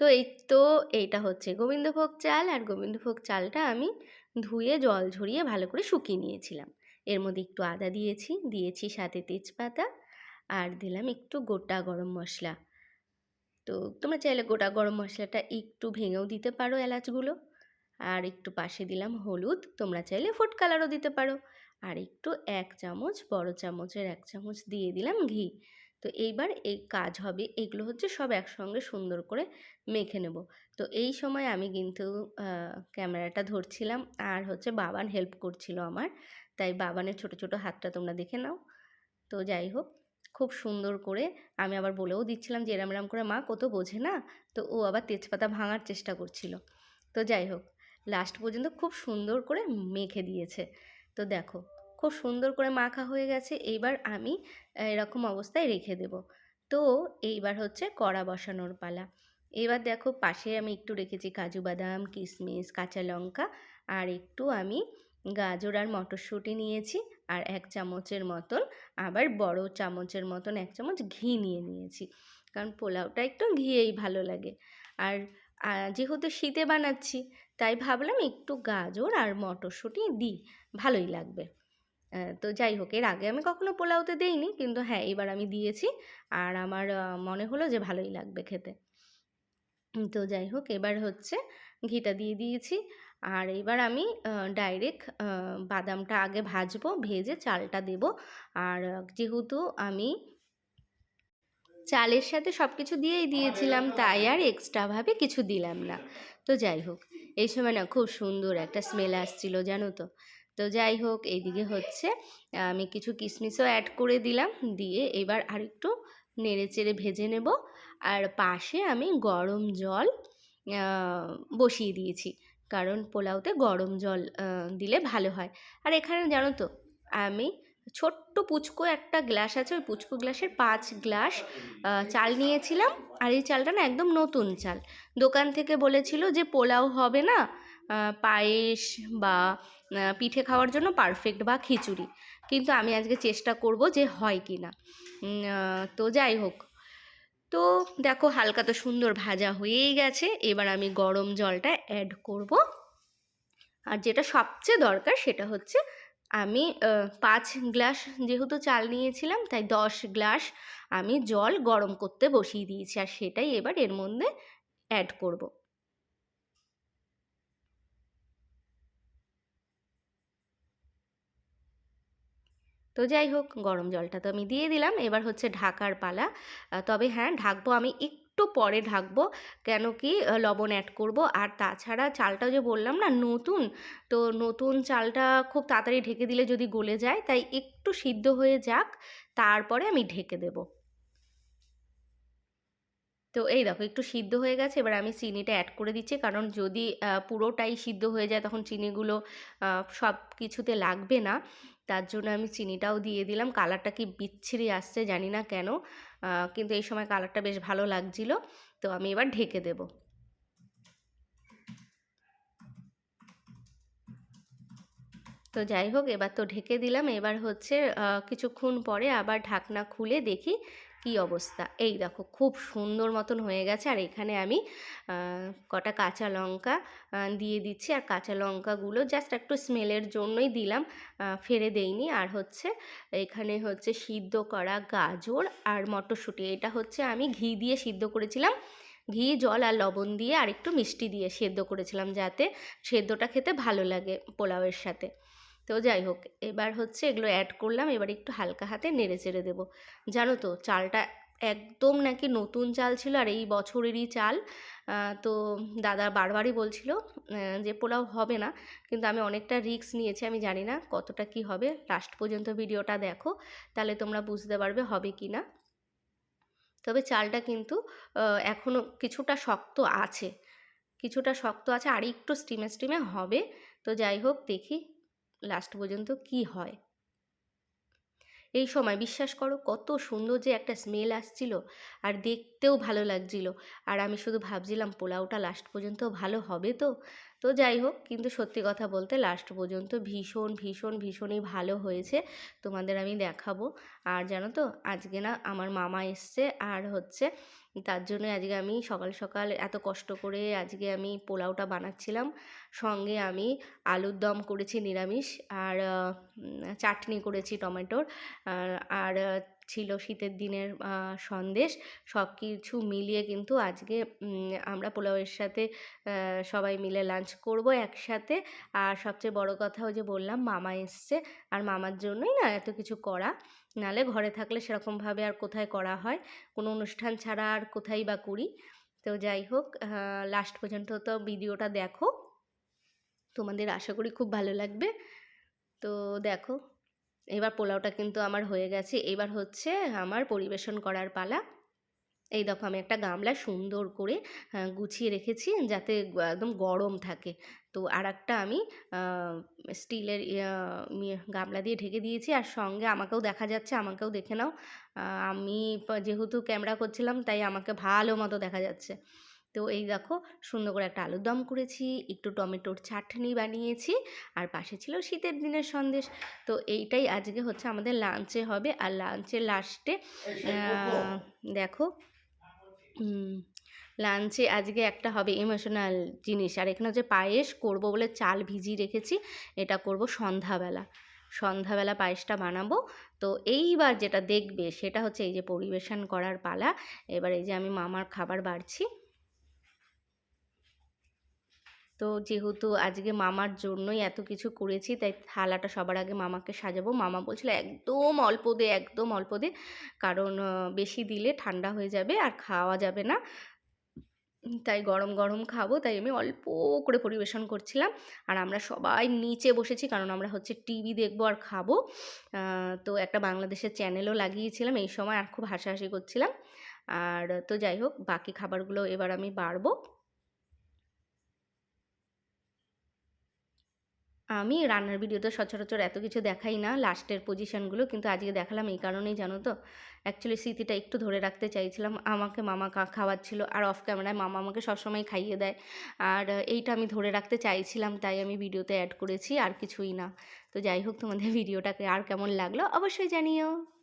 তো এই তো এইটা হচ্ছে। গোবিন্দভোগ চাল আর গোবিন্দভোগ চালটা আমি ধুয়ে, জল ঝরিয়ে ভালো করে শুকিয়ে নিয়েছিলাম। এর মধ্যে একটু আদা দিয়েছি দিয়েছি সাথে তেজপাতা আর দিলাম একটু গোটা গরম মশলা। তো তোমরা চাইলে গোটা গরম মশলাটা একটু ভেঙেও দিতে পারো এলাচগুলো। আর একটু পাশে দিলাম হলুদ, তোমরা চাইলে ফুড কালারও দিতে পারো। আর একটু এক চামচ, বড় চামচের এক চামচ দিয়ে দিলাম ঘি। তো এইবার এই কাজ হবে। এগুলো হচ্ছে সব একসঙ্গে সুন্দর করে মেখে নেব। তো এই সময় আমি কিন্তু ক্যামেরাটা ধরছিলাম আর হচ্ছে বাবান হেল্প করছিল আমার। তাই বাবানের ছোট ছোট হাতটা তোমরা দেখে নাও। তো যাই হোক, খুব সুন্দর করে আমি আবার বলেও দিচ্ছিলাম যে এরাম এরাম করে মা কত বোঝে না? তো ও আবার তেজপাতা ভাঙার চেষ্টা করছিল। তো যাই হোক লাস্ট পর্যন্ত খুব সুন্দর করে মেখে দিয়েছে। তো দেখো খুব সুন্দর করে মাখা হয়ে গেছে, এইবার আমি এরকম অবস্থায় রেখে দেব। তো এইবার হচ্ছে কড়া বসানোর পালা। এবার দেখো পাশে আমি একটু রেখেছি কাজু বাদাম কিশমিশ কাঁচা লঙ্কা, আর একটু আমি গাজর আর মটরশুঁটি নিয়েছি, আর এক চামচের মতন আবার বড় চামচের মতন এক চামচ ঘি নিয়ে নিয়েছি, কারণ পোলাওটা একটু ঘিয়েই ভালো লাগে। আর যেহেতু শীতে বানাচ্ছি, তাই ভাবলাম একটু গাজর আর মটরশুঁটি দিই, ভালোই লাগবে। তো যাই হোক, এর আগে আমি কখনো পোলাওতে দেইনি, কিন্তু হ্যাঁ এবার আমি দিয়েছি। আর আমার মনে হলো যে ভালোই লাগবে খেতে। তো যাই হোক, এবার হচ্ছে ঘিটা দিয়ে দিয়েছি। আর এবার আমি ডাইরেক্ট বাদামটা আগে ভাজবো, ভেজে চালটা দেব। আর যেহেতু আমি চালের সাথে সব কিছু দিয়েই দিয়েছিলাম, তাই আর এক্সট্রাভাবে কিছু দিলাম না। তো যাই হোক, এই সময় না খুব সুন্দর একটা স্মেল আসছিল, জানো তো? তো যাই হোক, এইদিকে হচ্ছে। আমি কিছু কিশমিশও অ্যাড করে দিলাম, দিয়ে এবার আরেকটু নেড়ে চেড়ে ভেজে নেব। আর পাশে আমি গরম জল বসিয়ে দিয়েছি, কারণ পোলাওতে গরম জল দিলে ভালো হয়। আর এখানে জানো তো, আমি ছোট্ট পুচকো একটা গ্লাস আছে, ওই পুচকো গ্লাসের পাঁচ গ্লাস চাল নিয়েছিলাম। আর এই চালটা না একদম নতুন চাল। দোকান থেকে বলেছিল যে পোলাও হবে না পায়েস বা পিঠে খাওয়ার জন্য পারফেক্ট বা খিচুড়ি। কিন্তু আমি আজকে চেষ্টা করব যে হয় কি না। তো যাই হোক। তো দেখো হালকা তো সুন্দর ভাজা হয়েই গেছে। এবার আমি গরম জলটা অ্যাড করব। আর যেটা সবচেয়ে দরকার সেটা হচ্ছে আমি পাঁচ গ্লাস যেহেতু চাল নিয়েছিলাম, তাই দশ গ্লাস আমি জল গরম করতে বসিয়ে দিয়েছি। আর সেটাই এবার এর মধ্যে অ্যাড করব। তো যাই হোক, গরম জলটা তো আমি দিয়ে দিলাম। এবার হচ্ছে ঢাকার পালা। তবে হ্যাঁ ঢাকবো আমি একটু পরে ঢাকবো, কেন কি লবণ অ্যাড করব। আর তাছাড়া চালটা যে বললাম না, নতুন, তো নতুন চালটা খুব তাড়াতাড়ি ঢেকে দিলে যদি গলে যায়, তাই একটু সিদ্ধ হয়ে যাক, তারপরে আমি ঢেকে দেবো। তো এই দেখো, একটু সিদ্ধ হয়ে গেছে, এবার আমি চিনিটা অ্যাড করে দিচ্ছি। কারণ যদি পুরোটাই সিদ্ধ হয়ে যায়, তখন চিনিগুলো সব কিছুতে লাগবে না। তার জন্য আমি চিনিটাও দিয়ে দিলাম। কালারটা কি বিচ্ছিরি আসছে জানি না কেন কিন্তু এই সময় কালারটা বেশ ভালো লাগছিল। তো আমি এবার ঢেকে দেব। তো যাই হোক, এবার তো ঢেকে দিলাম। এবার হচ্ছে কিছুক্ষণ পরে আবার ঢাকনা খুলে দেখি কি অবস্থা? এই দেখো, খুব সুন্দর মতন হয়ে গেছে। আর এখানে আমি কটা কাঁচা লঙ্কা দিয়ে দিচ্ছি। আর কাঁচা লঙ্কাগুলো জাস্ট একটু স্মেলের জন্যই দিলাম। ফেরে দেইনি। আর হচ্ছে, এখানে হচ্ছে সিদ্ধ করা গাজর আর মটরশুঁটি। এটা হচ্ছে আমি ঘি দিয়ে সিদ্ধ করেছিলাম। ঘি, জল আর লবণ দিয়ে আর একটু মিষ্টি দিয়ে সেদ্ধ করেছিলাম যাতে সেদ্ধটা খেতে ভালো লাগে পোলাওয়ের সাথে। তো যাই হোক, এবার হচ্ছে এগুলো অ্যাড করলাম, এবার একটু হালকা হাতে নেড়ে চেড়ে দেবো। জানো তো, চালটা একদম নাকি নতুন চাল ছিল, আর এই বছরেরই চাল। তো দাদা বারবারই বলছিল যে পোলাও হবে না, কিন্তু আমি অনেকটা রিস্ক নিয়েছি, আমি জানি না কতটা কি হবে। লাস্ট পর্যন্ত ভিডিওটা দেখো, তাহলে তোমরা বুঝতে পারবে হবে কি না। তবে চালটা কিন্তু এখনও কিছুটা শক্ত আছে। কিছুটা শক্ত আছে, আর একটু স্টিমে স্টিমে হবে। তো যাই হোক, দেখি লাস্ট পর্যন্ত কি হয়? এই সময় বিশ্বাস করো কত সুন্দর যে একটা স্মেল আসছিল আর দেখতেও ভালো লাগছিল। আর আমি শুধু ভাবছিলাম পোলাওটা লাস্ট পর্যন্ত ভালো হবে তো? তো যাই হোক, কিন্তু সত্যি কথা বলতে লাস্ট পর্যন্ত ভীষণ ভীষণ, ভীষণই ভালো হয়েছে। তোমাদের আমি দেখাবো। আর জানো তো, আজকে না আমার মামা এসছে আর হচ্ছে তার জন্য আজকে আমি সকাল সকাল এত কষ্ট করে আজকে আমি পোলাওটা বানাচ্ছিলাম। সঙ্গে আমি আলুর দম করেছি নিরামিষ আর চাটনি করেছি টমেটোর। আর ছিল শীতের দিনের সন্দেশ। সব কিছু মিলিয়ে কিন্তু আজকে আমরা পোলাওয়ের সাথে সবাই মিলে লাঞ্চ করব একসাথে। আর সবচেয়ে বড় কথা ওই যে বললাম, মামা এসছে। আর মামার জন্যই না এত কিছু করা। নালে ঘরে থাকলে সেরকমভাবে আর কোথায় করা হয়? কোনো অনুষ্ঠান ছাড়া আর কোথায় বা করি? তো যাই হোক লাস্ট পর্যন্ত তো ভিডিওটা দেখো। তোমাদের আশা করি খুব ভালো লাগবে। তো দেখো। এবার পোলাওটা কিন্তু আমার হয়ে গেছে। এবার হচ্ছে আমার পরিবেশন করার পালা। এই দেখো আমি একটা গামলা সুন্দর করে গুছিয়ে রেখেছি যাতে একদম গরম থাকে। তো আর একটা আমি স্টিলের গামলা দিয়ে ঢেকে দিয়েছি আর সঙ্গে আমাকেও দেখা যাচ্ছে, আমাকেও দেখে নাও। আমি যেহেতু ক্যামেরা করছিলাম তাই আমাকে ভালো মতো দেখা যাচ্ছে। তো এই দেখো সুন্দর করে একটা আলুর দম করেছি একটু টমেটোর চাটনি বানিয়েছি আর পাশে ছিল শীতের দিনের সন্দেশ। তো এইটাই আজকে হচ্ছে আমাদের লাঞ্চে হবে আর লাঞ্চের লাস্টে দেখো লাঞ্চে আজকে একটা হবে ইমোশনাল জিনিস। আর এখানে হচ্ছে পায়েস করব বলে চাল ভিজিয়ে রেখেছি এটা করব সন্ধ্যাবেলা। সন্ধ্যাবেলা পায়েসটা বানাবো। তো এইবার যেটা দেখবে সেটা হচ্ছে এই যে পরিবেশন করার পালা। এবার এই যে আমি মামার খাবার বাড়ছি। তো যেহেতু আজকে মামার জন্যই এত কিছু করেছি, তাই থালাটা সবার আগে মামাকে সাজাবো। মামা বলছিল, একদম অল্প দে, একদম অল্প দে। কারণ বেশি দিলে ঠান্ডা হয়ে যাবে আর খাওয়া যাবে না। তাই গরম গরম খাব, তাই আমি অল্প করে পরিবেশন করছিলাম। আর আমরা সবাই নিচে বসেছি, কারণ আমরা হচ্ছে টিভি দেখব আর খাব। তো একটা বাংলাদেশের চ্যানেলও লাগিয়েছিলাম, এই সময় আর খুব হাসাহাসি করছিলাম। আর তো যাই হোক, বাকি খাবারগুলো এবার আমি বাড়বো। আমি রান্নার ভিডিওতে সচরাচর এত কিছু দেখাই না লাস্টের পজিশানগুলো কিন্তু আজকে দেখালাম এই কারণেই, জানো তো? অ্যাকচুয়ালি স্মৃতিটা একটু ধরে রাখতে চাইছিলাম, আমাকে মামা খাওয়াচ্ছিল আর অফ ক্যামেরায় মামা আমাকে সবসময় খাইয়ে দেয়। আর এইটা আমি ধরে রাখতে চাইছিলাম, তাই আমি ভিডিওতে অ্যাড করেছি, আর কিছুই না। তো যাই হোক, তোমাদের ভিডিওটাকে আর কেমন লাগল অবশ্যই জানিও।